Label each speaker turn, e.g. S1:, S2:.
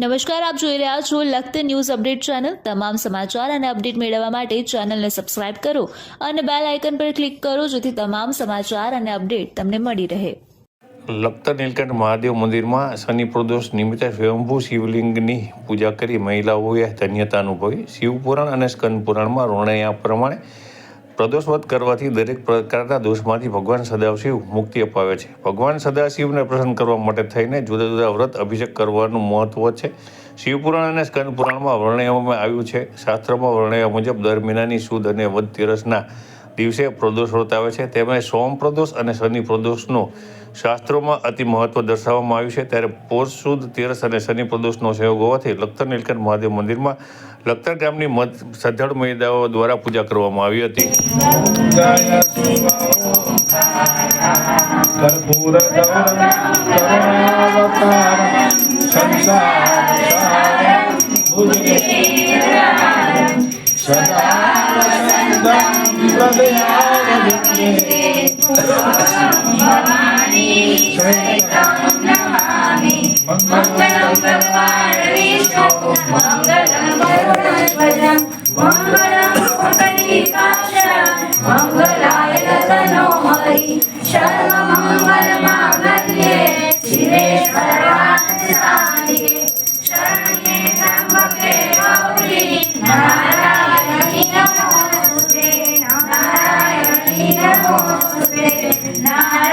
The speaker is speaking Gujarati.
S1: નમસ્કાર, આપ જોઈ રહ્યા છો લખત ન્યૂઝ અપડેટ ચેનલ. તમામ સમાચાર અને અપડેટ મેળવવા માટે ચેનલને સબસ્ક્રાઇબ કરો અને બેલ આઇકન પર ક્લિક કરો જેથી તમામ સમાચાર અને અપડેટ તમને મળી રહે.
S2: લખતર નીલકંઠ મહાદેવ મંદિરમાં શનિ પ્રદોષ નિમિત્તે સ્વયંભૂ શિવલિંગની પૂજા કરી મહિલાઓએ ધન્યતા અનુભવી. શિવપુરાણ અને સ્કંદ પુરાણમાં વર્ણયા પ્રમાણે પ્રદોષવત કરવાથી દરેક પ્રકારના દોષમાંથી ભગવાન સદાશિવ મુક્તિ અપાવે છે. ભગવાન સદાશિવને પ્રસન્ન કરવા માટે થઈને જુદા જુદા વ્રત અભિષેક કરવાનું મહત્વ છે. શિવપુરાણ અને સ્કંદ પુરાણમાં વર્ણવવામાં આવ્યું છે. શાસ્ત્રમાં વર્ણવ્યા મુજબ દર મહિનાની સુદ અને વધ તેરસના દિવસે પ્રદોષ વ્રત છે. તેમાં સોમ પ્રદોષ અને શનિ પ્રદોષનો શાસ્ત્રોમાં અતિ મહત્વ દર્શાવવામાં આવ્યું છે. ત્યારે પોષ સુદ, તેરસ અને શનિ પ્રદોષનો સહયોગ હોવાથી લખતર નીલકંઠ મહાદેવ મંદિરમાં લખતર ગામની શ્રદ્ધાળુ મહિલાઓ દ્વારા પૂજા કરવામાં આવી હતી.
S3: સદા
S4: Bye. Bye.